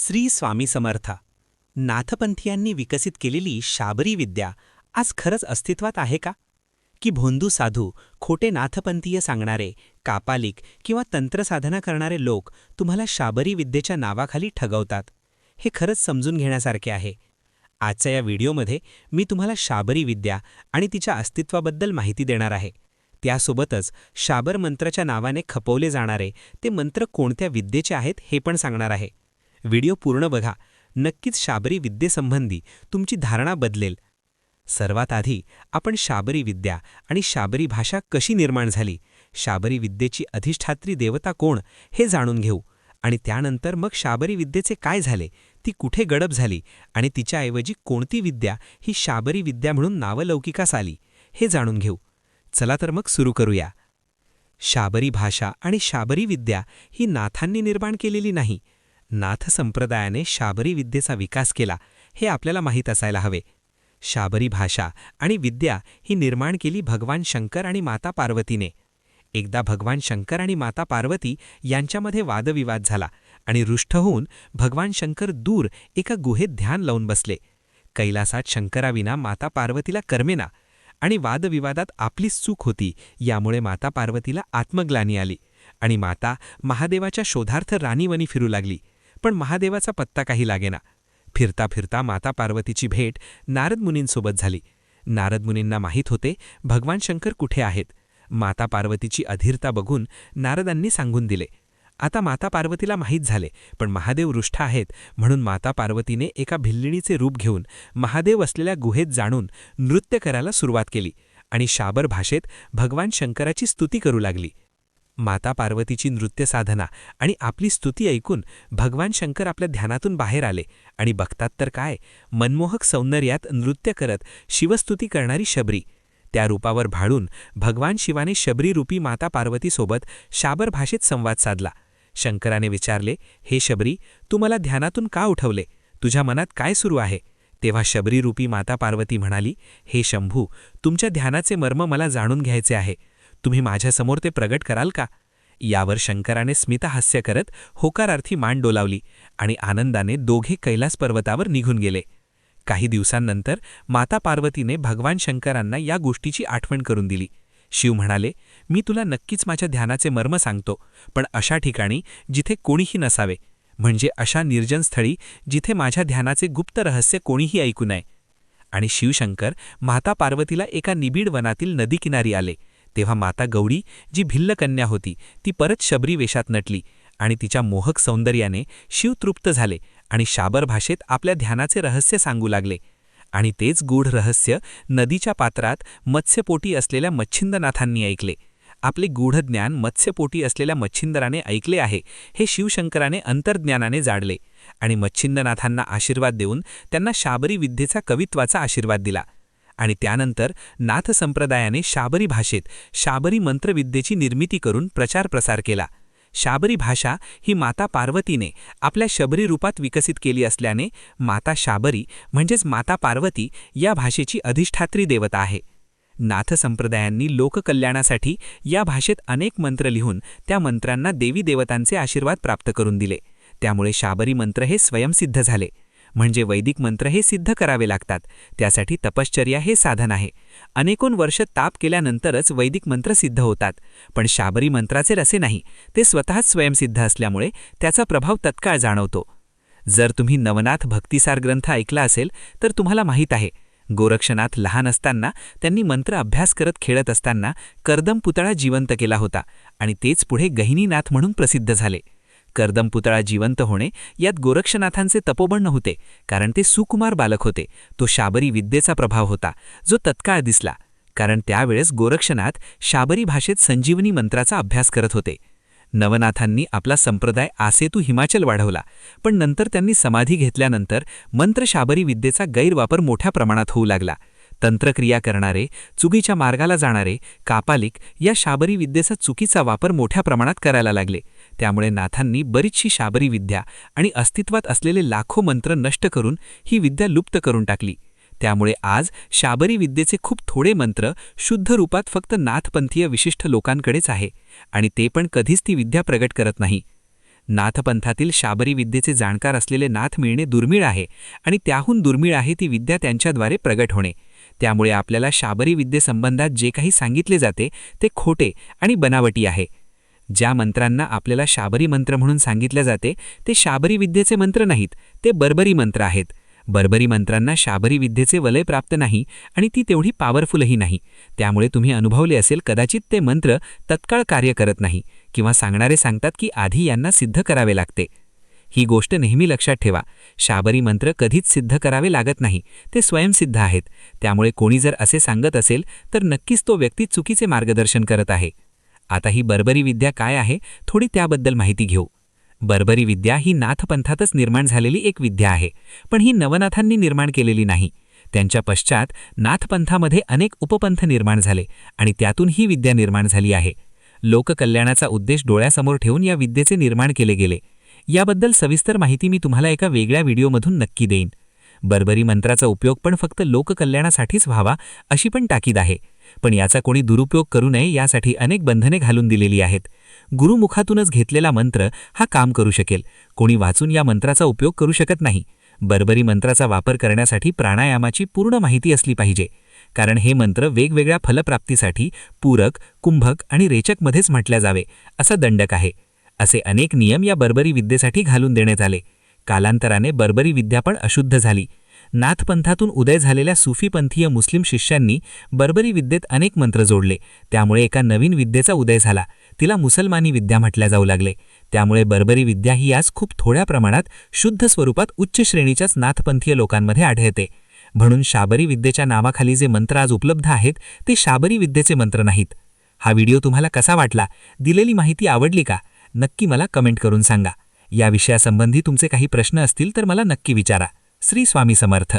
श्री स्वामी समर्थ. नाथपंथीयांनी विकसित केलेली शाबरी विद्या आज खरंच अस्तित्वात आहे का? की भोंदू साधू खोटे नाथपंथीय सांगणारे कापालिक किंवा तंत्रसाधना करणारे लोक तुम्हाला शाबरी विद्येच्या नावाखाली ठगवतात हे खरंच समजून घेण्यासारखे आहे. आजच्या या व्हिडिओमध्ये मी तुम्हाला शाबरी विद्या आणि तिच्या अस्तित्वाबद्दल माहिती देणार आहे. त्यासोबतच शाबर मंत्राच्या नावाने खपवले जाणारे ते मंत्र कोणत्या विद्येचे आहेत हे पण सांगणार आहे. व्हिडिओ पूर्ण बघा. नक्कीच शाबरी विद्येसंबंधी तुमची धारणा बदलेल. सर्वात आधी आपण शाबरी विद्या आणि शाबरी भाषा कशी निर्माण झाली? शाबरी विद्येची अधिष्ठात्री देवता कोण हे जाणून घेऊ. आणि त्यानंतर मग शाबरी विद्येचे काय झाले? ती कुठे गडप झाली? आणि तिच्याऐवजी कोणती विद्या ही शाबरी विद्या म्हणून नावलौकिकास आली? हे जाणून घेऊ. चला तर मग सुरू करूया. शाबरी भाषा आणि शाबरी विद्या ही नाथांनी निर्माण केलेली नाही. नाथ संप्रदायाने शाबरी विद्येचा विकास केला हे आपल्याला माहीत असायला हवे. शाबरी भाषा आणि विद्या ही निर्माण केली भगवान शंकर आणि माता पार्वतीने. एकदा भगवान शंकर आणि माता पार्वती यांच्यामध्ये वादविवाद झाला आणि रुष्ट होऊन भगवान शंकर दूर एका गुहेत ध्यान लावून बसले. कैलासात शंकराविना माता पार्वतीला करमेना आणि वादविवादात आपलीच चूक होती यामुळे माता पार्वतीला आत्मग्लानी आली आणि माता महादेवाच्या शोधार्थ राणीवनी फिरू लागली. पण महादेवाचा पत्ता काही लागेना. फिरता फिरता माता पार्वतीची भेट नारद मुनींसोबत झाली. नारद मुनींना माहीत होते भगवान शंकर कुठे आहेत? माता पार्वतीची अधीरता बघून नारदांनी सांगून दिले. आता माता पार्वतीला माहीत झाले पण महादेव रुष्ठ आहेत म्हणून माता पार्वतीने एका भिल्लिणीचे रूप घेऊन महादेव असलेल्या गुहेत जाणून नृत्य करायला सुरुवात केली आणि शाबर भाषेत भगवान शंकराची स्तुती करू लागली. माता पार्वतीची नृत्य साधना आणि आपली स्तुती ऐकून भगवान शंकर आपल्या ध्यानातून बाहेर आले. आणि बघतात तर काय? मनमोहक सौंदर्यात नृत्य करत शिवस्तुती करणारी शबरी. त्या रूपावर भाळून भगवान शिवाने शबरीरूपी माता पार्वतीसोबत शाबर भाषेत संवाद साधला. शंकराने विचारले हे शबरी तू मला ध्यानातून का उठवले? तुझ्या मनात काय सुरू आहे? तेव्हा शबरीरूपी माता पार्वती म्हणाली हे शंभू तुमच्या ध्यानाचे मर्म मला जाणून घ्यायचे आहे. तुम्ही माझ्यासमोर ते प्रगट कराल का? यावर शंकराने स्मितहास्य करत होकारार्थी मान डोलावली आणि आनंदाने दोघे कैलास पर्वतावर निघून गेले. काही दिवसांनंतर माता पार्वतीने भगवान शंकरांना या गोष्टीची आठवण करून दिली. शिव म्हणाले मी तुला नक्कीच माझ्या ध्यानाचे मर्म सांगतो पण अशा ठिकाणी जिथे कोणीही नसावे म्हणजे अशा निर्जन स्थळी जिथे माझ्या ध्यानाचे गुप्त रहस्य कोणीही ऐकू नये. आणि शिवशंकर माता पार्वतीला एका निबीड वनातील नदीकिनारी आले. तेव्हा माता गौडी जी भिल्ल कन्या होती ती परत शबरी वेशात नटली आणि तिच्या मोहक सौंदर्याने शिव तृप्त झाले आणि शाबर भाषेत आपल्या ध्यानाचे रहस्य सांगू लागले. आणि तेच गूढ रहस्य नदीच्या पात्रात मत्स्यपोटी असलेल्या मच्छिंदनाथांनी ऐकले. आपले गूढ ज्ञान मत्स्यपोटी असलेल्या मच्छिंदराने ऐकले आहे हे शिवशंकराने अंतर्ज्ञानाने जाडले आणि मच्छिंदनाथांना आशीर्वाद देऊन त्यांना शाबरी विद्येचा कवित्वाचा आशीर्वाद दिला. आणि त्यानंतर नाथ संप्रदायाने शाबरी भाषेत शाबरी मंत्रविद्येची निर्मिती करून प्रचार प्रसार केला. शाबरी भाषा ही माता पार्वतीने आपल्या शबरी रूपात विकसित केली असल्याने माता शाबरी म्हणजेच माता पार्वती या भाषेची अधिष्ठात्री देवता आहे. नाथ संप्रदायांनी लोककल्याणासाठी या भाषेत अनेक मंत्र लिहून त्या मंत्रांना देवी देवतांचे आशीर्वाद प्राप्त करून दिले. त्यामुळे शाबरी मंत्र हे स्वयंसिद्ध झाले. म्हणजे वैदिक मंत्र हे सिद्ध करावे लागतात. त्यासाठी तपश्चर्या हे साधन आहे. अनेकोन वर्ष ताप केल्यानंतरच वैदिक मंत्र सिद्ध होतात. पण शाबरी मंत्राचे रसे नाही. ते स्वतःच स्वयंसिद्ध असल्यामुळे त्याचा प्रभाव तत्काळ जाणवतो. जर तुम्ही नवनाथ भक्तिसार ग्रंथ ऐकला असेल तर तुम्हाला माहीत आहे. गोरक्षनाथ लहान असताना त्यांनी मंत्र अभ्यास करत खेळत असताना कर्दम पुतळा जिवंत केला होता आणि तेच पुढे गहिनीनाथ म्हणून प्रसिद्ध झाले. कर्दम पुतळा जिवंत होणे यात गोरक्षनाथांचे तपोबण नव्हते कारण ते सुकुमार बालक होते. तो शाबरी विद्येचा प्रभाव होता जो तत्काळ दिसला कारण त्यावेळेस गोरक्षनाथ शाबरी भाषेत संजीवनी मंत्राचा अभ्यास करत होते. नवनाथांनी आपला संप्रदाय आसेतू हिमाचल वाढवला पण नंतर त्यांनी समाधी घेतल्यानंतर मंत्र शाबरी विद्येचा गैरवापर मोठ्या प्रमाणात होऊ लागला. तंत्रक्रिया करणारे चुकीच्या मार्गाला जाणारे कापालिक या शाबरी विद्येचा चुकीचा वापर मोठ्या प्रमाणात करायला लागले. त्यामुळे नाथांनी बरीचशी शाबरी विद्या आणि अस्तित्वात असलेले लाखो मंत्र नष्ट करून ही विद्या लुप्त करून टाकली. त्यामुळे आज शाबरी विद्येचे खूप थोडे मंत्र शुद्ध रूपात फक्त नाथपंथीय विशिष्ट लोकांकडेच आहे आणि ते पण कधीच ती विद्या प्रगट करत नाही. नाथपंथातील शाबरी विद्येचे जाणकार असलेले नाथ मिळणे दुर्मिळ आहे आणि त्याहून दुर्मिळ आहे ती विद्या त्यांच्याद्वारे प्रगट होणे. त्यामुळे आपल्याला शाबरी विद्येसंबंधात जे काही सांगितले जाते ते खोटे आणि बनावटी आहे. ज्या मंत्रांना आपल्याला शाबरी मंत्र म्हणून सांगितले जाते ते शाबरी विद्येचे मंत्र नाहीत ते बर्बरी मंत्र आहेत. बर्बरी मंत्रांना शाबरी विद्येचे वलय प्राप्त नाही आणि ती तेवढी पॉवरफुलही नाही. त्यामुळे तुम्ही अनुभवले असेल कदाचित ते मंत्र तत्काळ कार्य करत नाही किंवा सांगणारे सांगतात की आधी यांना सिद्ध करावे लागते. ही गोष्ट नेहमी लक्षात ठेवा. शाबरी मंत्र कधीच सिद्ध करावे लागत नाही ते स्वयंसिद्ध आहेत. त्यामुळे कोणी जर असे सांगत असेल तर नक्कीच तो व्यक्ती चुकीचे मार्गदर्शन करत आहे. आता ही बर्बरी विद्या काय आहे थोडी त्याबद्दल माहिती घेऊ. बर्बरी विद्या ही नाथपंथातच निर्माण झालेली एक विद्या आहे पण ही नवनाथांनी निर्माण केलेली नाही. त्यांच्या पश्चात नाथपंथामध्ये अनेक उपपंथ निर्माण झाले आणि त्यातून ही विद्या निर्माण झाली आहे. लोककल्याणाचा उद्देश डोळ्यासमोर ठेवून या विद्येचे निर्माण केले गेले. याबद्दल सविस्तर माहिती मी तुम्हाला एका वेगळ्या व्हिडिओमधून नक्की देईन. बर्बरी मंत्राचा उपयोग पण फक्त लोककल्याणासाठीच व्हावा अशी पण ताकीद आहे. पण याचा कोणी दुरुपयोग करू नये यासाठी अनेक बंधने घालून दिलेली आहेत. गुरुमुखातूनच घेतलेला मंत्र हा काम करू शकेल. कोणी वाचून या मंत्राचा उपयोग करू शकत नाही. बर्बरी मंत्राचा वापर करण्यासाठी प्राणायामाची पूर्ण माहिती असली पाहिजे. कारण हे मंत्र वेगवेगळ्या फलप्राप्तीसाठी पूरक कुंभक आणि रेचकमध्येच म्हटल्या जावे असा दंडक आहे. असे अनेक नियम या बर्बरी विद्येसाठी घालून देण्यात आले. कालांतराने बर्बरी विद्या पण अशुद्ध झाली. नाथपंथातून उदय झालेल्या सुफीपंथीय मुस्लिम शिष्यांनी बर्बरी विद्येत अनेक मंत्र जोडले. त्यामुळे एका नवीन विद्येचा उदय झाला. तिला मुसलमानी विद्या म्हटल्या जाऊ लागले. त्यामुळे बर्बरी विद्या ही आज खूप थोड्या प्रमाणात शुद्ध स्वरूपात उच्च श्रेणीच्याच नाथपंथीय लोकांमध्ये आढळते. म्हणून शाबरी विद्येच्या नावाखाली जे मंत्र आज उपलब्ध आहेत ते शाबरी विद्येचे मंत्र नाहीत. हा व्हिडिओ तुम्हाला कसा वाटला? दिलेली माहिती आवडली का? नक्की मला कमेंट करून सांगा. या विषयासंबंधी तुमचे काही प्रश्न असतील तर मला नक्की विचारा. श्री स्वामी समर्थ.